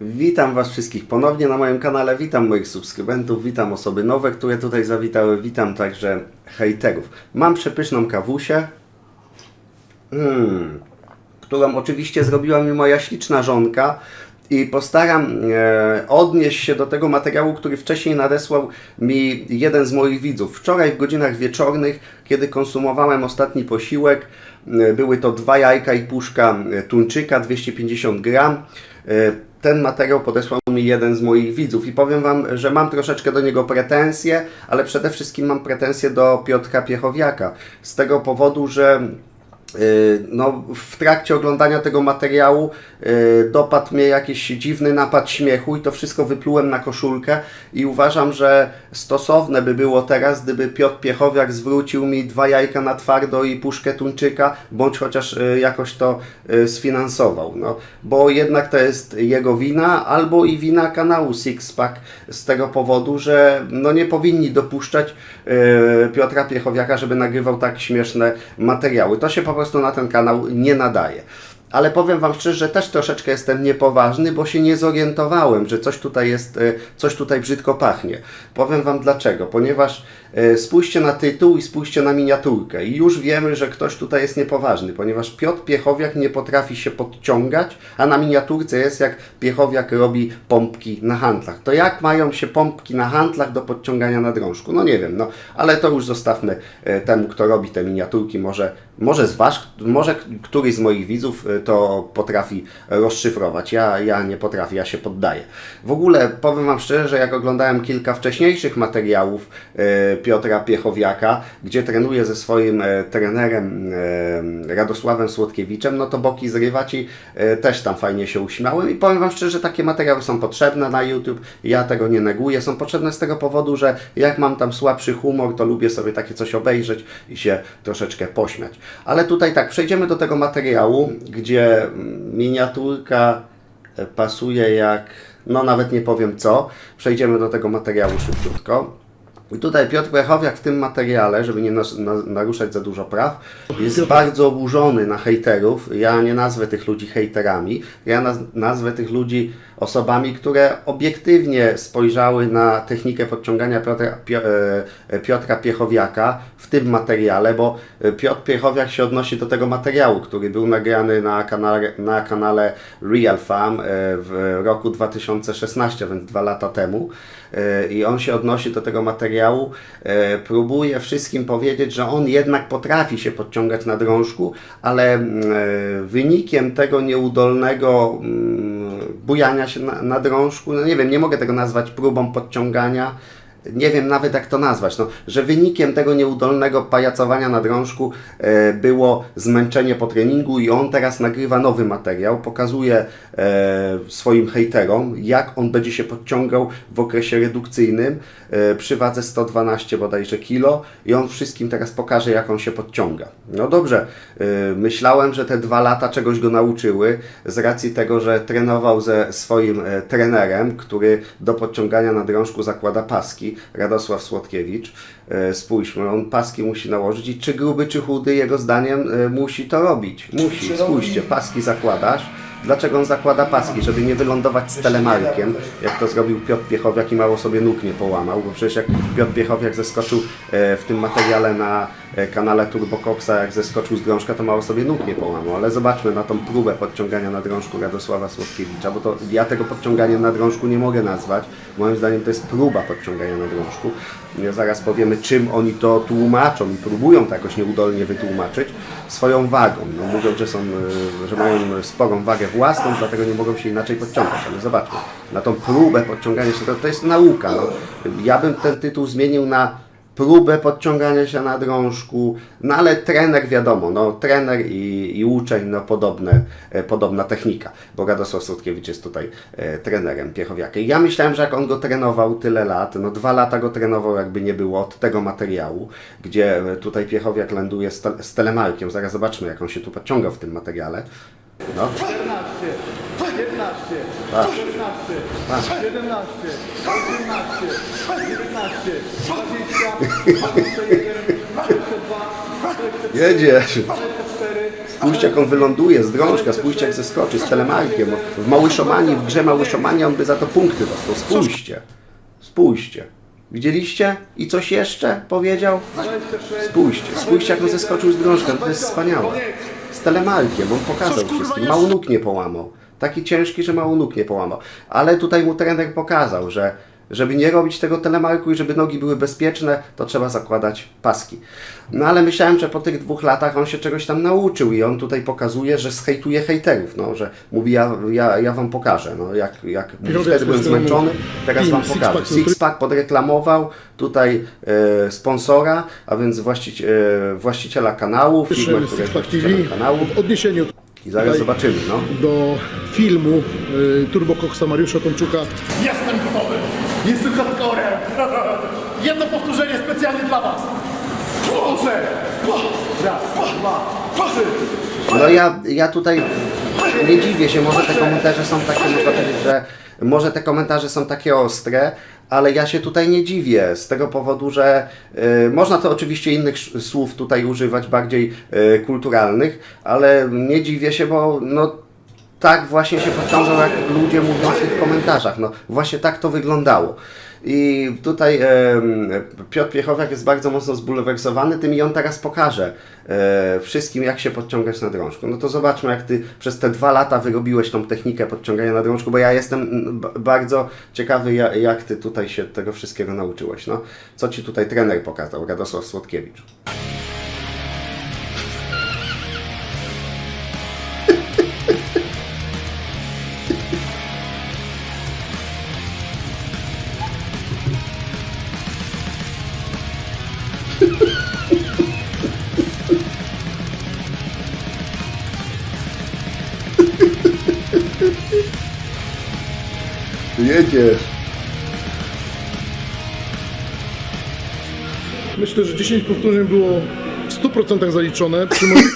Witam Was wszystkich ponownie na moim kanale, witam moich subskrybentów, witam osoby nowe, które tutaj zawitały, witam także hejterów. Mam przepyszną kawusię, mm, którą oczywiście zrobiła mi moja śliczna żonka i postaram e, odnieść się do tego materiału, który wcześniej nadesłał mi jeden z moich widzów. Wczoraj w godzinach wieczornych, kiedy konsumowałem ostatni posiłek, były to dwa jajka i puszka e, tuńczyka, 250 gram. E, Ten materiał podesłał mi jeden z moich widzów i powiem Wam, że mam troszeczkę do niego pretensje, ale przede wszystkim mam pretensje do Piotra Piechowiaka. Z tego powodu, że No, w trakcie oglądania tego materiału yy, dopadł mnie jakiś dziwny napad śmiechu i to wszystko wyplułem na koszulkę i uważam, że stosowne by było teraz, gdyby Piotr Piechowiak zwrócił mi dwa jajka na twardo i puszkę tuńczyka, bądź chociaż yy, jakoś to sfinansował. No, bo jednak to jest jego wina, albo i wina kanału Sixpack z tego powodu, że no, nie powinni dopuszczać Piotra Piechowiaka, żeby nagrywał tak śmieszne materiały. To się po prostu na ten kanał nie nadaje. Ale powiem Wam szczerze, że też troszeczkę jestem niepoważny, bo się nie zorientowałem, że coś tutaj jest, e, coś tutaj brzydko pachnie. Powiem Wam dlaczego. Ponieważ spójrzcie na tytuł i spójrzcie na miniaturkę i już wiemy, że ktoś tutaj jest niepoważny, ponieważ Piotr Piechowiak nie potrafi się podciągać, a na miniaturce jest jak Piechowiak robi pompki na handlach. To jak mają się pompki na handlach do podciągania na drążku? No nie wiem, no ale to już zostawmy e, temu, kto robi te miniaturki. Może, może z Was, może któryś z moich widzów e, to potrafi rozszyfrować. Ja, ja nie potrafię, ja się poddaję. W ogóle powiem Wam szczerze, że jak oglądałem kilka wcześniejszych materiałów e, Piotra Piechowiaka, gdzie trenuje ze swoim e, trenerem e, Radosławem Słodkiewiczem, no to boki zrywać i e, też tam fajnie się uśmiałem i powiem Wam szczerze, że takie materiały są potrzebne na YouTube, ja tego nie neguję, są potrzebne z tego powodu, że jak mam tam słabszy humor, to lubię sobie takie coś obejrzeć i się troszeczkę pośmiać. Ale tutaj tak, przejdziemy do tego materiału, gdzie miniaturka pasuje jak, no nawet nie powiem co. Przejdziemy do tego materiału szybciutko. I tutaj Piotr Brechowiak w tym materiale, żeby nie naruszać za dużo praw, jest bardzo oburzony na hejterów. Ja nie nazwę tych ludzi hejterami, ja naz, nazwę tych ludzi osobami, które obiektywnie spojrzały na technikę podciągania Piotra, Pio, e, Piotra Piechowiaka w tym materiale, bo e, Piotr Piechowiak się odnosi do tego materiału, który był nagrany na kanale, na kanale Real Farm e, w roku 2016, więc dwa lata temu. I on się odnosi do tego materiału, próbuje wszystkim powiedzieć, że on jednak potrafi się podciągać na drążku, ale mm, wynikiem tego nieudolnego mm, bujania się na, na drążku, no nie wiem, nie mogę tego nazwać próbą podciągania, nie wiem nawet jak to nazwać, no, że wynikiem tego nieudolnego pajacowania na drążku e, było zmęczenie po treningu i on teraz nagrywa nowy materiał, pokazuje e, swoim hejterom, jak on będzie się podciągał w okresie redukcyjnym przy wadze 112 bodajże kilo i on wszystkim teraz pokaże, jak on się podciąga. No dobrze, e, myślałem, że te dwa lata czegoś go nauczyły z racji tego, że trenował ze swoim e, trenerem, który do podciągania na drążku zakłada paski, Radosław Słodkiewicz. E, Spójrzmy, on paski musi nałożyć i czy gruby, czy chudy, jego zdaniem e, musi to robić. Musi, spójrzcie, paski zakładasz. Dlaczego on zakłada paski? Żeby nie wylądować z telemarkiem, jak to zrobił Piotr Piechowiak i mało sobie nóg nie połamał, bo przecież jak Piotr Piechowiak zeskoczył e, w tym materiale na kanale Turbocoxa, jak zeskoczył z drążka, to mało sobie nóg nie połamał, ale zobaczmy na tą próbę podciągania na drążku Radosława Słodkiewicza, bo to ja tego podciągania na drążku nie mogę nazwać, moim zdaniem to jest próba podciągania na drążku. Ja zaraz powiemy, czym oni to tłumaczą i próbują to jakoś nieudolnie wytłumaczyć swoją wagą. No, mówią, że, są, e, że mają sporą wagę własną, dlatego nie mogą się inaczej podciągać. Ale zobaczmy, na tą próbę podciągania się, to, to jest nauka. No. Ja bym ten tytuł zmienił na próbę podciągania się na drążku, no ale trener wiadomo, no trener i, i uczeń, no podobne, e, podobna technika, bo Radosław Słodkiewicz jest tutaj e, trenerem Piechowiaka. I ja myślałem, że jak on go trenował tyle lat, no dwa lata go trenował jakby nie było od tego materiału, gdzie e, tutaj Piechowiak ląduje z, te, z telemarkiem, zaraz zobaczmy jak on się tu podciągał w tym materiale. No, 14, 15, Patrz. 16, Patrz. 17, 18, 19, 20, 21, 22, 23, jedziesz! 24, Spójrzcie jak on wyląduje z drążka, spójrzcie jak zeskoczy z telemarkiem. W Małyszomanii, w grze Małyszomanii on by za to punkty dostał. Spójrzcie. Spójrzcie. Widzieliście? I coś jeszcze powiedział? 26. Spójrzcie, spójrzcie jak on zeskoczył z drążka, to jest wspaniałe. Z telemarkiem, on pokazał wszystkim, mało nóg nie połamał. Taki ciężki, że mało nóg nie połamał. Ale tutaj mu trener pokazał, że żeby nie robić tego telemarku i żeby nogi były bezpieczne, to trzeba zakładać paski. No ale myślałem, że po tych dwóch latach on się czegoś tam nauczył i on tutaj pokazuje, że zhejtuje hejterów, no, że mówi ja, ja, ja wam pokażę, no, jak, jak Piotr, wtedy byłem zmęczony, teraz wam pokażę. Sixpack, podreklamował tutaj e, sponsora, a więc właścici, e, właściciela kanału, Słyszałem która jest Sixpack TV właścicielem kanału w odniesieniu i zaraz zobaczymy, no. do filmu y, Turbo Coxa Mariusza Tomczuka. Jestem gotowy! Jestem hardcorem! Jedno powtórzenie specjalnie dla was! Proszę! Raz, dwa, trzy. No ja, ja tutaj nie dziwię się, może te komentarze są takie, można powiedzieć, że może te komentarze są takie ostre, ale ja się tutaj nie dziwię z tego powodu, że y, można to oczywiście innych słów tutaj używać, bardziej y, kulturalnych, ale nie dziwię się, bo no tak właśnie się pociągał, jak ludzie mówią w komentarzach. No właśnie tak to wyglądało. I tutaj em, Piotr Piechowiak jest bardzo mocno zbulwersowany tym i on teraz pokaże e, wszystkim, jak się podciągać na drążku. No to zobaczmy, jak ty przez te dwa lata wyrobiłeś tą technikę podciągania na drążku, bo ja jestem ba- bardzo ciekawy, ja- jak ty tutaj się tego wszystkiego nauczyłeś. No, co ci tutaj trener pokazał, Radosław Słodkiewicz. Jedziesz. Myślę, że 10 powtórzeń było w 100% zaliczone. Przy moim...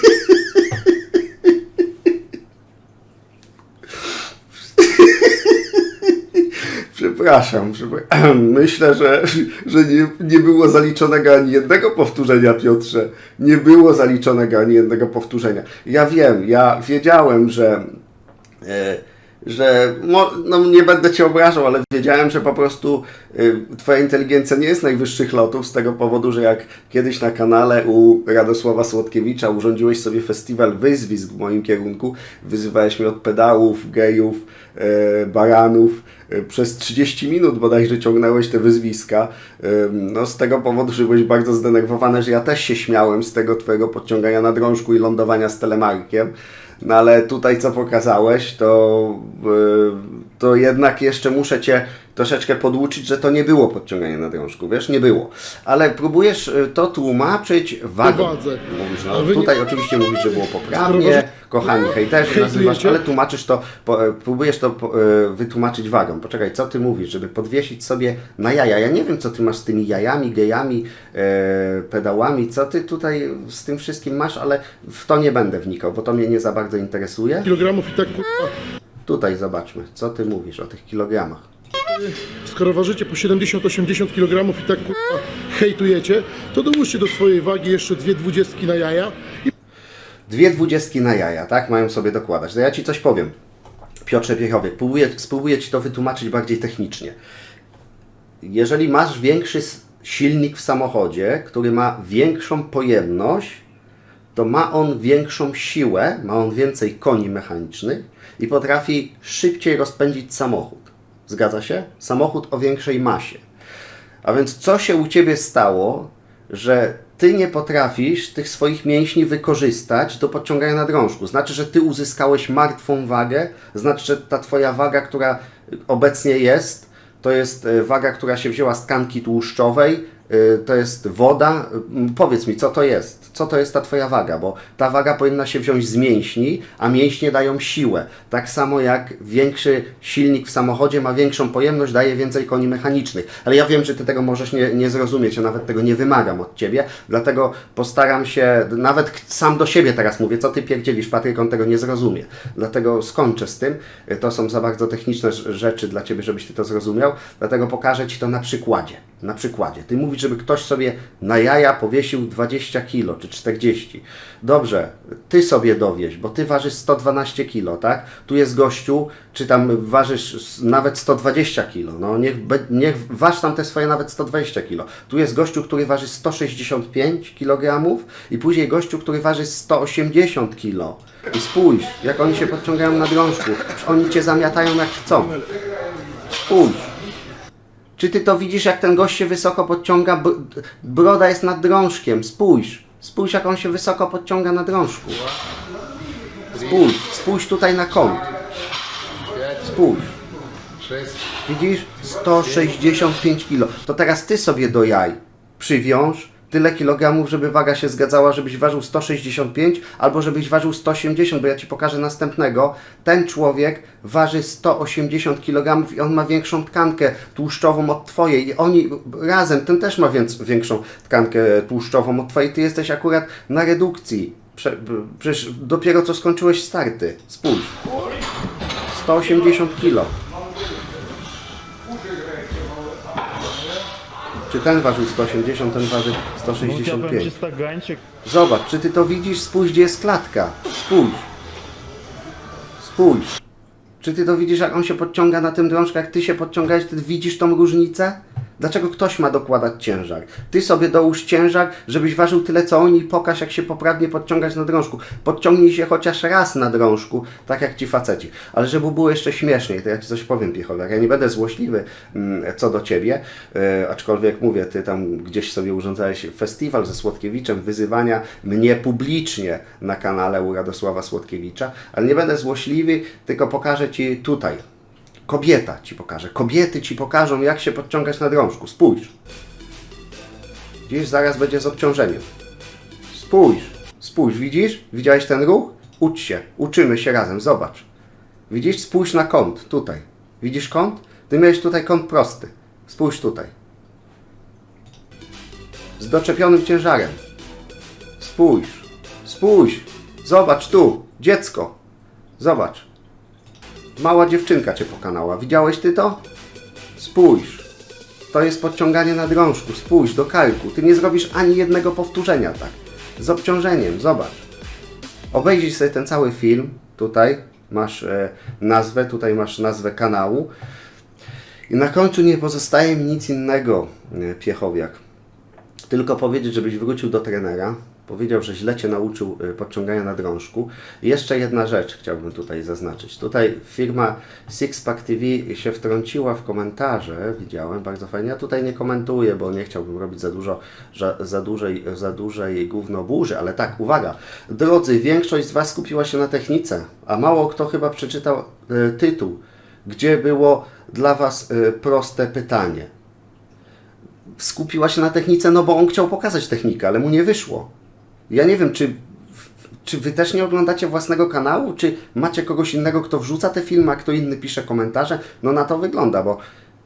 Przepraszam, przepra- myślę, że, że nie, nie było zaliczonego ani jednego powtórzenia, Piotrze. Nie było zaliczonego ani jednego powtórzenia. Ja wiem, ja wiedziałem, że, e, że mo, no nie będę Cię obrażał, ale wiedziałem, że po prostu e, Twoja inteligencja nie jest najwyższych lotów z tego powodu, że jak kiedyś na kanale u Radosława Słodkiewicza urządziłeś sobie festiwal wyzwisk w moim kierunku, wyzywałeś mnie od pedałów, gejów, e, baranów, e, przez 30 minut bodajże ciągnąłeś te wyzwiska. Ym, No, z tego powodu, że byłeś bardzo zdenerwowany, że ja też się śmiałem z tego twojego podciągania na drążku i lądowania z telemarkiem. No ale tutaj co pokazałeś, to, y, to jednak jeszcze muszę Cię troszeczkę podłuczyć, że to nie było podciąganie na drążku, wiesz, nie było. Ale próbujesz y, to tłumaczyć wagą. Mówisz, no, wy nie- tutaj oczywiście mówisz, że było poprawnie, kochani hejterzy nazywasz, ale tłumaczysz to, po, e, próbujesz to po, e, wytłumaczyć wagą. Poczekaj, co ty mówisz, żeby podwiesić sobie na jaja? Ja nie wiem, co ty masz z tymi jajami, gejami, e, pedałami, co ty tutaj z tym wszystkim masz, ale w to nie będę wnikał, bo to mnie nie za bardzo interesuje. kilogramów i tak Tutaj zobaczmy, co ty mówisz o tych kilogramach. Skoro ważycie po 70-80 kg i tak kurwa, hejtujecie, to dołóżcie do swojej wagi jeszcze dwie dwudziestki na jaja i Dwie dwudziestki na jaja, tak? Mają sobie dokładać. To ja Ci coś powiem. Piotrze Piechowiek, próbuję, spróbuję Ci to wytłumaczyć bardziej technicznie. Jeżeli masz większy silnik w samochodzie, który ma większą pojemność, to ma on większą siłę, ma on więcej koni mechanicznych i potrafi szybciej rozpędzić samochód. Zgadza się? Samochód o większej masie. A więc co się u Ciebie stało, że Ty nie potrafisz tych swoich mięśni wykorzystać do podciągania na drążku? Znaczy, że Ty uzyskałeś martwą wagę? Znaczy, że ta Twoja waga, która obecnie jest, to jest e, waga, która się wzięła z tkanki tłuszczowej, to jest woda. M, Powiedz mi, co to jest? Co to jest ta Twoja waga? Bo ta waga powinna się wziąć z mięśni, a mięśnie dają siłę. Tak samo jak większy silnik w samochodzie ma większą pojemność, daje więcej koni mechanicznych. Ale ja wiem, że Ty tego możesz nie, nie zrozumieć, ja nawet tego nie wymagam od Ciebie, dlatego postaram się, nawet sam do siebie teraz mówię, co Ty pierdzielisz, Patryk, on tego nie zrozumie. Dlatego skończę z tym. To są za bardzo techniczne rz- rzeczy dla Ciebie, żebyś Ty to zrozumiał, dlatego pokażę Ci to na przykładzie. Na przykładzie. Ty mówisz, żeby ktoś sobie na jaja powiesił 20 kilo czy 40. Dobrze, ty sobie dowieź, bo ty ważysz 112 kilo, tak? Tu jest gościu, czy tam ważysz nawet 120 kilo. No niech, niech waż tam te swoje nawet 120 kilo. Tu jest gościu, który waży 165 kg i później gościu, który waży 180 kilo. I spójrz, jak oni się podciągają na drążku. Oni cię zamiatają jak chcą. Spójrz. Czy ty to widzisz, jak ten gość się wysoko podciąga? Broda jest nad drążkiem. Spójrz. Spójrz, jak on się wysoko podciąga na drążku. Spójrz. Spójrz tutaj na kąt. Spójrz. Widzisz? 165 kg. To teraz ty sobie do jaj przywiąż tyle kilogramów, żeby waga się zgadzała, żebyś ważył 165 albo żebyś ważył 180, bo ja ci pokażę następnego. Ten człowiek waży 180 kg i on ma większą tkankę tłuszczową od twojej i oni razem, ten też ma więc, większą tkankę tłuszczową od twojej. Ty jesteś akurat na redukcji. Prze, przecież dopiero co skończyłeś starty. Spójrz. 180 kg. Czy ten ważył 180, ten waży Chciałbym 165. 300 gańcie, Zobacz, czy ty to widzisz? Spójrz, gdzie jest klatka. Spójrz. Spójrz. Czy ty to widzisz, jak on się podciąga na tym drążku, jak ty się podciągałeś, ty widzisz tą różnicę? Dlaczego ktoś ma dokładać ciężar? Ty sobie dołóż ciężar, żebyś ważył tyle co oni i pokaż, jak się poprawnie podciągać na drążku. Podciągnij się chociaż raz na drążku, tak jak ci faceci. Ale żeby było jeszcze śmieszniej, to ja ci coś powiem, Piechowek. Ja nie będę złośliwy mm, co do ciebie, e, aczkolwiek mówię, ty tam gdzieś sobie urządzałeś festiwal ze Słodkiewiczem, wyzywania mnie publicznie na kanale u Radosława Słodkiewicza, ale nie będę złośliwy, tylko pokażę ci tutaj. Kobieta ci pokaże. Kobiety ci pokażą, jak się podciągać na drążku. Spójrz. Dziś zaraz będzie z obciążeniem. Spójrz. Spójrz, widzisz? Widziałeś ten ruch? Ucz się. Uczymy się razem. Zobacz. Widzisz? Spójrz na kąt. Tutaj. Widzisz kąt? Ty miałeś tutaj kąt prosty. Spójrz tutaj. Z doczepionym ciężarem. Spójrz. Spójrz. Zobacz tu. Dziecko. Zobacz. Mała dziewczynka cię pokonała. Widziałeś ty to? Spójrz. To jest podciąganie na drążku. Spójrz do karku. Ty nie zrobisz ani jednego powtórzenia tak. Z obciążeniem. Zobacz. Obejrzyj sobie ten cały film. Tutaj masz e, nazwę, tutaj masz nazwę kanału. I na końcu nie pozostaje mi nic innego, e, Piechowiak. Tylko powiedzieć, żebyś wrócił do trenera. Powiedział, że źle Cię nauczył y, podciągania na drążku. I jeszcze jedna rzecz chciałbym tutaj zaznaczyć. Tutaj firma Sixpack TV się wtrąciła w komentarze, widziałem, bardzo fajnie. Ja tutaj nie komentuję, bo nie chciałbym robić za dużo, za, za dużej, za dużej gówno burzy, ale tak, uwaga. Drodzy, większość z Was skupiła się na technice, a mało kto chyba przeczytał y, tytuł, gdzie było dla Was y, proste pytanie skupiła się na technice, no bo on chciał pokazać technikę, ale mu nie wyszło. Ja nie wiem, czy, czy wy też nie oglądacie własnego kanału, czy macie kogoś innego, kto wrzuca te filmy, a kto inny pisze komentarze? No na to wygląda, bo,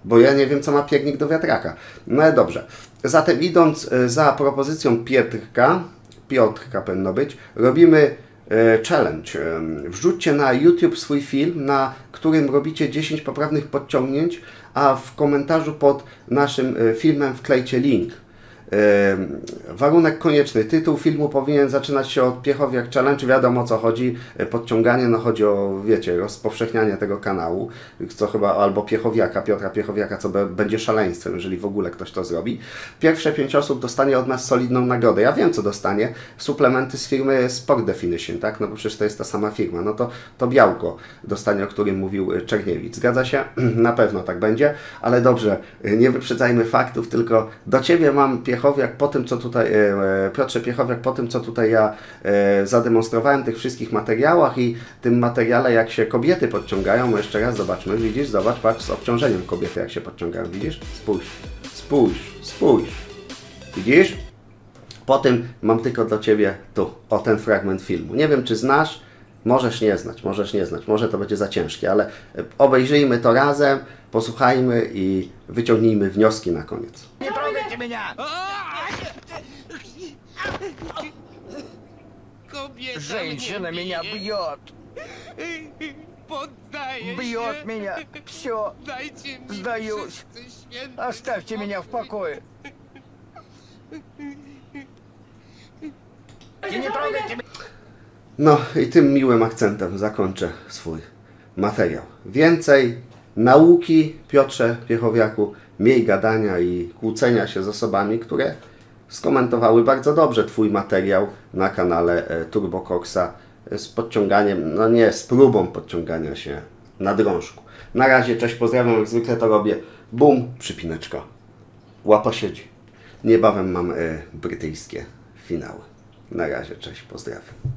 bo ja nie wiem, co ma piernik do wiatraka. No ale dobrze. Zatem idąc e, za propozycją Pietrka, Piotrka powinno być, robimy e, challenge. Em, Wrzućcie na YouTube swój film, na którym robicie 10 poprawnych podciągnięć, a w komentarzu pod naszym e, filmem wklejcie link. Warunek konieczny. Tytuł filmu powinien zaczynać się od Piechowiak Challenge. Wiadomo o co chodzi. E, Podciąganie, no chodzi o, wiecie, rozpowszechnianie tego kanału, co chyba albo Piechowiaka, Piotra Piechowiaka, co będzie szaleństwem, jeżeli w ogóle ktoś to zrobi. Pierwsze pięć osób dostanie od nas solidną nagrodę. Ja wiem, co dostanie. Suplementy z firmy Sport Definition, tak? No bo przecież to jest ta sama firma. No to, to białko dostanie, o którym mówił e, Czerniewicz. Zgadza się? Na pewno tak będzie, ale dobrze, e, nie wyprzedzajmy faktów, tylko do Ciebie mam Piechowiak po tym, co tutaj, e, e, Piotrze Piechowiak, po tym, co tutaj ja e, zademonstrowałem, tych wszystkich materiałach i tym materiale, jak się kobiety podciągają, jeszcze raz zobaczmy, widzisz, zobacz, patrz, z obciążeniem kobiety, jak się podciągają, widzisz? Spójrz, spójrz, spójrz, widzisz? Po tym mam tylko dla Ciebie tu, o ten fragment filmu. Nie wiem, czy znasz, możesz nie znać, możesz nie znać, może to będzie za ciężkie, ale obejrzyjmy to razem, posłuchajmy i wyciągnijmy wnioski na koniec. Меня! Женщина меня бьет! Бьет меня! Все! Сдаюсь! Оставьте меня в покое! Nie trogajcie mnie! No i tym miłym akcentem zakończę swój materiał. Więcej nauki, Piotrze Piechowiaku, mniej gadania i kłócenia się z osobami, które skomentowały bardzo dobrze Twój materiał na kanale e, Turbo e, z podciąganiem, no nie, z próbą podciągania się na drążku. Na razie, cześć, pozdrawiam, jak zwykle to robię. Bum, przypineczka. Łapa siedzi. Niebawem mam e, brytyjskie finały. Na razie, cześć, pozdrawiam.